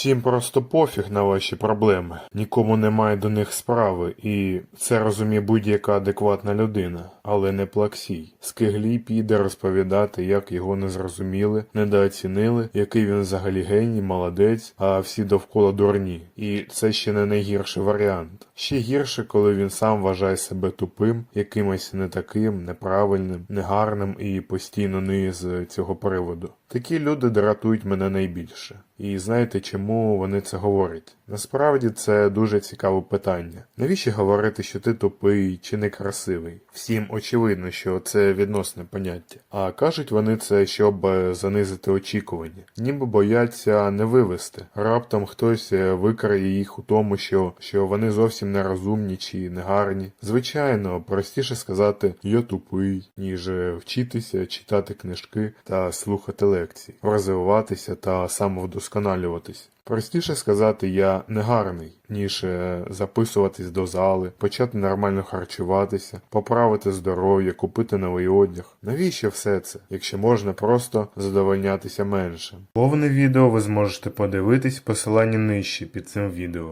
Всім просто пофіг на ваші проблеми, нікому немає до них справи, і це розуміє будь-яка адекватна людина, але не плаксій. Скиглій піде розповідати, як його не зрозуміли, недооцінили, який він взагалі геній, молодець, а всі довкола дурні. І це ще не найгірший варіант. Ще гірше, коли він сам вважає себе тупим, якимось не таким, неправильним, негарним і постійно ниє з цього приводу. Такі люди дратують мене найбільше. І знаєте, чому вони це говорять? Насправді це дуже цікаве питання. Навіщо говорити, що ти тупий чи некрасивий? Всім очевидно, що це відносне поняття. А кажуть вони це, щоб е, занизити очікування, ніби бояться не вивести. Раптом хтось е, викриє їх у тому, що, що вони зовсім не розумні чи негарні. Звичайно, простіше сказати я тупий, ніж е, вчитися, читати книжки та слухати лекції, розвиватися та самовдосконалюватись. Простіше сказати я негарний, ніж е, записуватись до зали, почати нормально харчуватися, поправити здоров'я, купити новий одяг. Навіщо все це, якщо можна просто задовольнятися меншим? Повне відео ви зможете подивитись в посиланні нижче під цим відео.